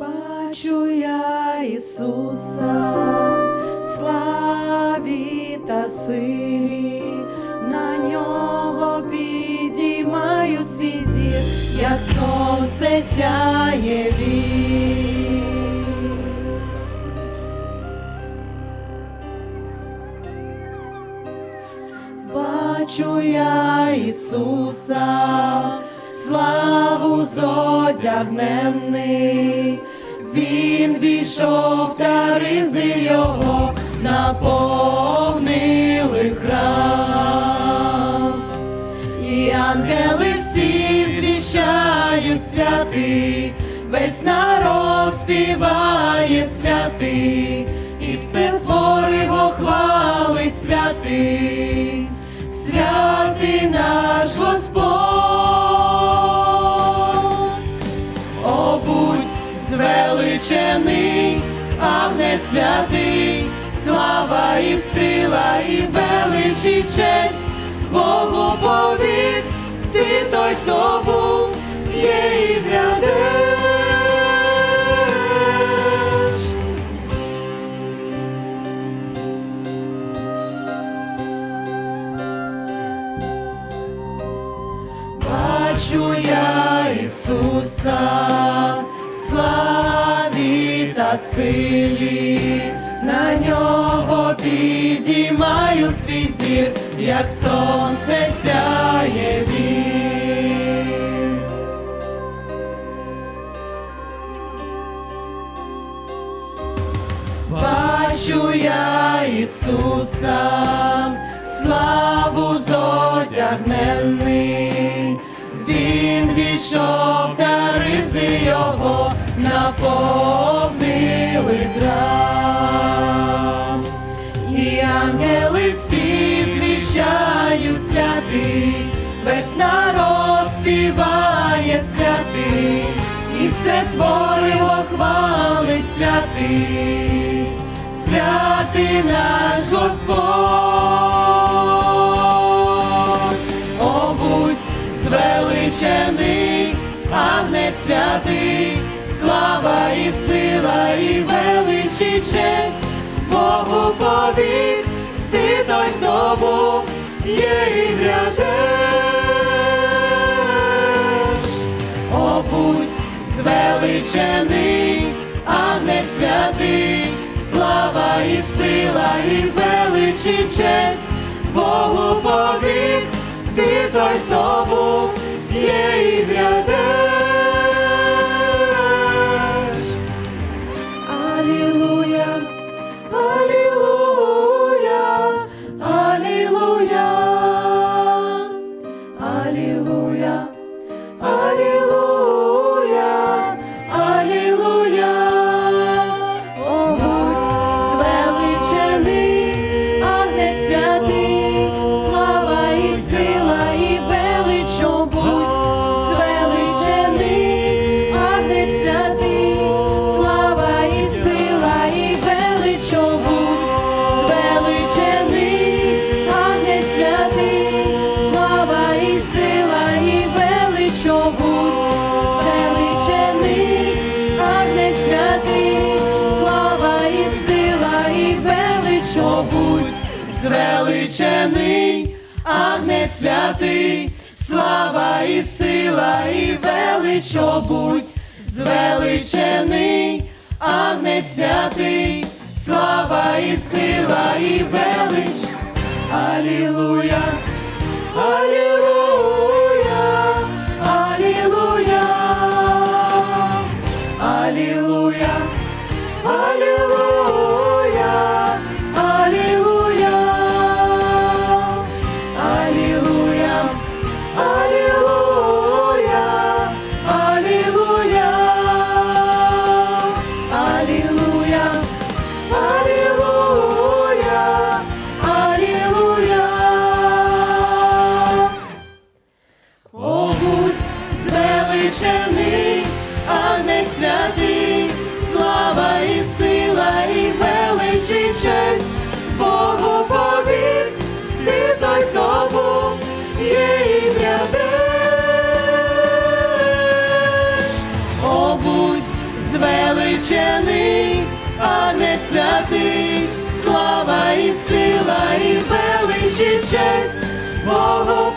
Бачу я Ісуса в славі та силі, на нього підіймаю свій зір, як сонце сяє він. Бачу я Ісуса, славу зодягнений, Війшов та ризи його наповнили храм. І ангели всі звіщають святий, весь народ співає святий, і все твори його хвалить святий, святий Агнець святий, слава і сила, і велич, і честь, Богу повік, ти той, хто був, є і грядеш. Бачу я Ісуса в славі та силі, на нього підіймаю свій зір, як сонце сяє він. Бачу я Ісуса, славу зодягнений, Він війшов та ризи його наповнили все твориво хвалить святий, святий наш Господь. О, будь звеличений, Агнець святий, слава і сила, і велич, і честь, Богу повік, ти той, хто був, є і грядеш. Звеличений, Агнець святий, слава і сила, і велич, і честь, Богу повік, ти той, хто був, є і грядеш. Алілуя, Алілуя, Алілуя, Алілуя, звеличений, Агнець святий, слава і сила, і велич, о, будь звеличений, Агнець святий, слава і сила, і велич. Алілуя, Алілуя, Алілуя, Алілуя, Алілуя, звеличений, Агнець святий, слава і сила, і велич, і честь, Богу